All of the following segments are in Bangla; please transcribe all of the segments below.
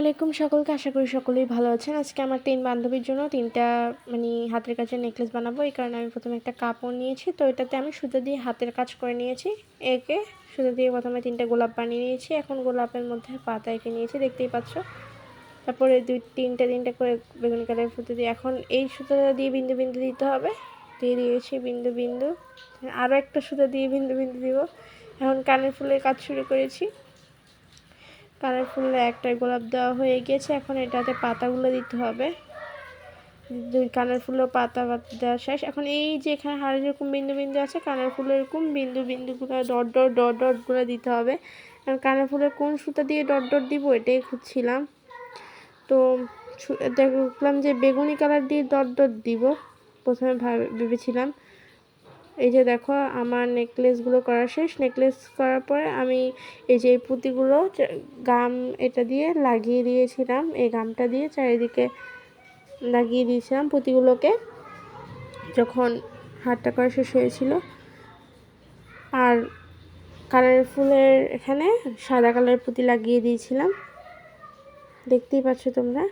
আলাইকুম সকলকে, আশা করি সকলেই ভালো আছেন। আজকে আমার তিন বান্ধবীর জন্য তিনটা মানে হাতের কাজের নেকলেস বানাবো। এই কারণে আমি প্রথমে একটা কাপড় নিয়েছি। তো এটাতে আমি সুতো দিয়ে হাতের কাজ করে নিয়েছি। একে সুতো দিয়ে প্রথমে তিনটা গোলাপ বানিয়ে নিয়েছি। এখন গোলাপের মধ্যে পাতা এঁকে নিয়েছি, দেখতেই পাচ্ছ। তারপরে দুই, তিনটে তিনটে করে বেগুনি কালারের সুতো দিয়ে এখন এই সুতোটা দিয়ে বিন্দু বিন্দু দিতে হবে। দিয়ে দিয়েছি বিন্দু বিন্দু। আরও একটা সুতো দিয়ে বিন্দু বিন্দু দিব। এখন কানের ফুলের কাজ শুরু করেছি। কানের ফুলে একটা গোলাপ দেওয়া হয়ে গিয়েছে এখন এটাতে পাতাগুলো দিতে হবে। দুই কানের ফুলও পাতা দেওয়া শেষ। এখন এই যে এখানে হাড়ে যেরকম বিন্দু বিন্দু আছে কানের ফুলের এরকম বিন্দু বিন্দুগুলো ডট ডট ডট ডটগুলো দিতে হবে। কারণ কানের ফুলের কোন সুতা দিয়ে ডট ডট দিব এটাই খুঁজছিলাম। তো দেখলাম যে বেগুনি কালার দিয়ে ডট ডট দিব, প্রথমে ভাবে ভেবেছিলাম। এই যে দেখো, আমার নেকলেসগুলো করা শেষ। নেকলেস করার পরে আমি এই যে পুঁতিগুলো গাম এটা দিয়ে লাগিয়ে দিয়েছিলাম। এই গামটা দিয়ে চারিদিকে লাগিয়ে দিয়েছিলাম পুঁতিগুলোকে। যখন হাতটা করা শেষ হয়েছিল। আর কালার ফুলের এখানে সাদা কালারের পুঁতি লাগিয়ে দিয়েছিলাম। দেখতেই পাচ্ছ তোমরা।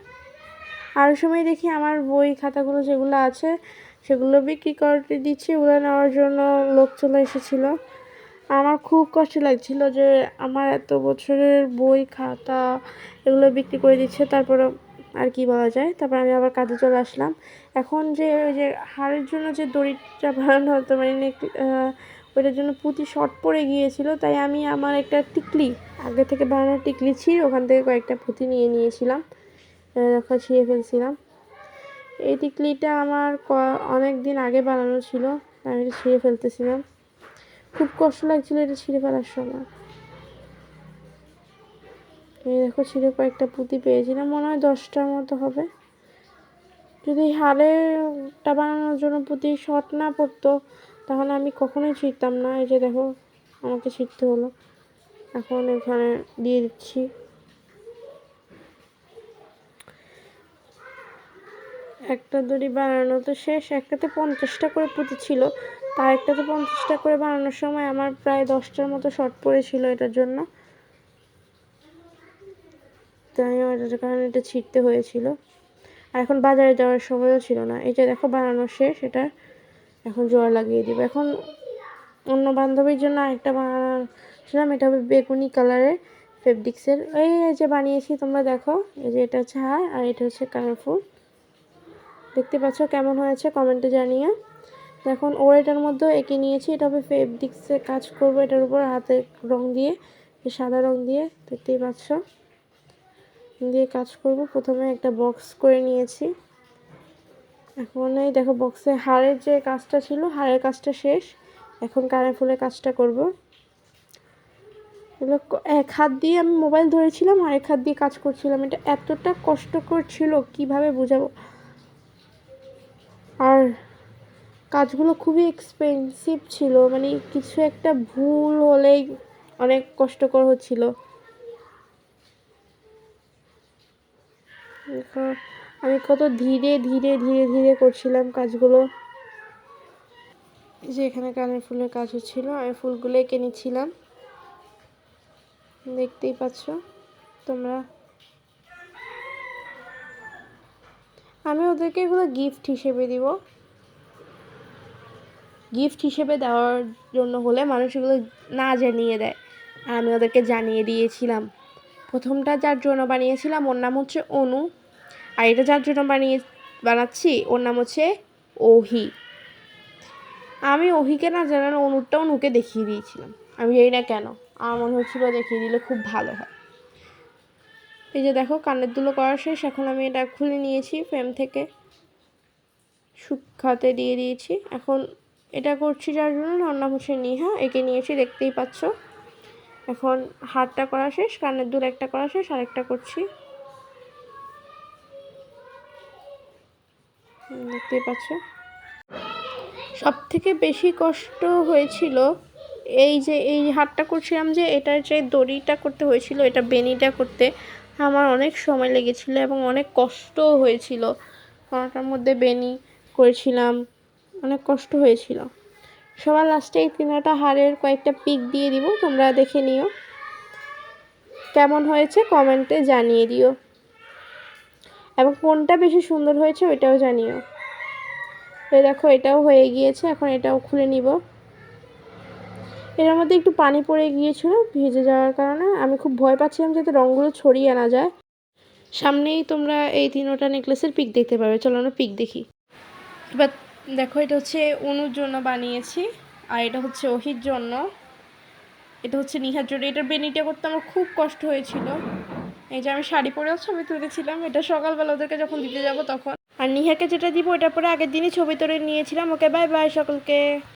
আর সময় দেখি আমার বই খাতাগুলো যেগুলো আছে সেগুলো বিক্রি করতে দিচ্ছি, ওগুলো নেওয়ার জন্য লোক চলে এসেছিল। আমার খুব কষ্ট লাগছিল যে আমার এত বছরের বই, খাতা এগুলো বিক্রি করে দিচ্ছে, তারপরে আর কি বলা যায়? তারপর আমি আবার কাজে চলে আসলাম। এখন যে ওই যে হাড়ের জন্য যে দড়িটা বানানো হতো মানে ওইটার জন্য পুঁতি শর্ট পড়ে গিয়েছিল, তাই আমি আমার একটা টিকলি, আগে থেকে বানানো টিকলি ছিল ওখান থেকে কয়েকটা পুঁতি নিয়ে নিয়েছিলাম। ছিঁড়ে ফেলছিলাম। এই টিকলিটা আমার অনেক দিন আগে বানানো ছিল, আমি এটা ছিঁড়ে ফেলতেছিলাম। খুব কষ্ট লাগছিল এটা ছিঁড়ে ফেলার সময়। এই দেখো, ছিঁড়ে কয়েকটা পুঁতি পেয়েছিলাম, মনে হয় দশটার মতো হবে। যদি হাড়েরটা বানানোর জন্য পুঁতি শর্ট না পড়তো, তাহলে আমি কখনোই ছিঁড়তাম না। এই যে দেখো, আমাকে ছিঁড়তে হলো। এখন এখানে দিয়ে দিচ্ছি। একটা দড়ি বানানো তো শেষ, একটাতে পঞ্চাশটা করে পুঁতি ছিল। তার একটাতে পঞ্চাশটা করে বানানোর সময় আমার প্রায় দশটার মতো শর্ট পড়েছিল এটার জন্য। তাই এটার কারণে এটা ছিটতে হয়েছিল। আর এখন বাজারে যাওয়ার সময়ও ছিল না। এটা দেখো বানানো শেষ, এটা এখন জোয়ার লাগিয়ে দিব। এখন অন্য বান্ধবীর জন্য আরেকটা বানাচ্ছিলাম এটা হবে বেগুনি কালারের ফেব্রিক্সের এই যে বানিয়েছি, তোমরা দেখো। এই যে এটা হচ্ছে হার আর এটা হচ্ছে কালারফুল দেখতে পাচ্ছ কেমন হয়েছে? কমেন্টে জানিয়ে এখন ওর এটার মধ্যেও এঁকে নিয়েছি। এটা হবে ফেব্রিক্সে কাজ করব। এটার উপর হাতে রং দিয়ে সাদা রং দিয়ে, দেখতেই পাচ্ছ? দিয়ে কাজ করব। প্রথমে একটা বক্স করে নিয়েছি। এখন এই দেখো বক্সে হাড়ের যে কাজটা ছিল, হাড়ের কাজটা শেষ। এখন কানে ফুলের কাজটা করব। এক হাত দিয়ে আমি মোবাইল ধরেছিলাম, আর এক হাত দিয়ে কাজ করছিলাম। এটা এতটা কষ্টকর ছিল, কীভাবে বোঝাবো? আর কাজগুলো খুবই এক্সপেন্সিভ ছিল মানে কিছু একটা ভুল হলেই অনেক কষ্টকর হচ্ছিল। আমি কত ধীরে ধীরে ধীরে ধীরে করছিলাম কাজগুলো। যে এখানে কানের ফুলের কাজ হচ্ছিল, আমি ফুলগুলো এঁকে নিচ্ছিলাম। দেখতেই পাচ্ছ তোমরা। আমি ওদেরকে এগুলো গিফট হিসেবে দিব। গিফট হিসেবে দেওয়ার জন্য হলে মানুষ এগুলো না জানিয়ে দেয়। আর আমি ওদেরকে জানিয়ে দিয়েছিলাম। প্রথমটা যার জন্য বানিয়েছিলাম, ওর নাম হচ্ছে অনু। আর এটা যার জন্য বানিয়ে, বানাচ্ছি, ওর নাম হচ্ছে ওহি। আমি ওহিকে না জানানো অনুরটা অনুকে দেখিয়ে দিয়েছিলাম। আমি জানি না কেন। আমার মনে হচ্ছিল দেখিয়ে দিলে খুব ভালো হয়। এই যে দেখো, কানের দুলো করা শেষ। এখন আমি এটা খুলে নিয়েছি ফ্রেম থেকে। শুকাতে দিয়ে দিয়েছি। এখন এটা করছি যার জন্য ওর নাম নিহা একে নিয়েছি, দেখতেই পাচ্ছ। এখন হাতটা করা শেষ, কানের দুল একটা করা শেষ, আরেকটা করছি। দেখতেই পাচ্ছ। সব থেকে বেশি কষ্ট হয়েছিল এই যে, এই হাতটা করছিলাম যে, এটার যে দড়িটা করতে হয়েছিল, এটা বেনিটা করতে আমার অনেক সময় লেগেছিল এবং অনেক কষ্টও হয়েছিল। করাটার মধ্যে বেনি করেছিলাম, অনেক কষ্ট হয়েছিল। সবার লাস্টে এই তিনটা হাড়ের কয়েকটা পিক দিয়ে দিব, তোমরা দেখে নিও। কেমন হয়েছে কমেন্টে জানিয়ে দিও। এবং কোনটা বেশি সুন্দর হয়েছে ওইটাও জানিও। এই দেখো, এটাও হয়ে গিয়েছে, এখন এটাও খুলে নিব। এর মধ্যে একটু পানি পড়ে গিয়েছিল, ভিজে যাওয়ার কারণে। আমি খুব ভয় পাচ্ছিলাম যাতে রঙগুলো ছড়িয়ে আনা যায়। সামনেই তোমরা এই তিনোটা নেকলেসের পিক দেখতে পাবে। চলো আমরা পিক দেখি। এবার দেখো, এটা হচ্ছে অনুর জন্য বানিয়েছি, আর এটা হচ্ছে ওহির জন্য। এটা হচ্ছে নিহার জন্য। এটার বেনিটা করতে আমার খুব কষ্ট হয়েছিল। এই যে আমি শাড়ি পরেও ছবি তুলেছিলাম, এটা সকালবেলা ওদেরকে যখন দিতে যাব তখন। আর নিহাকে যেটা দিব, ওটা পরে আগের দিনই ছবি তুলে নিয়েছিলাম। ওকে বাই বাই সকলকে।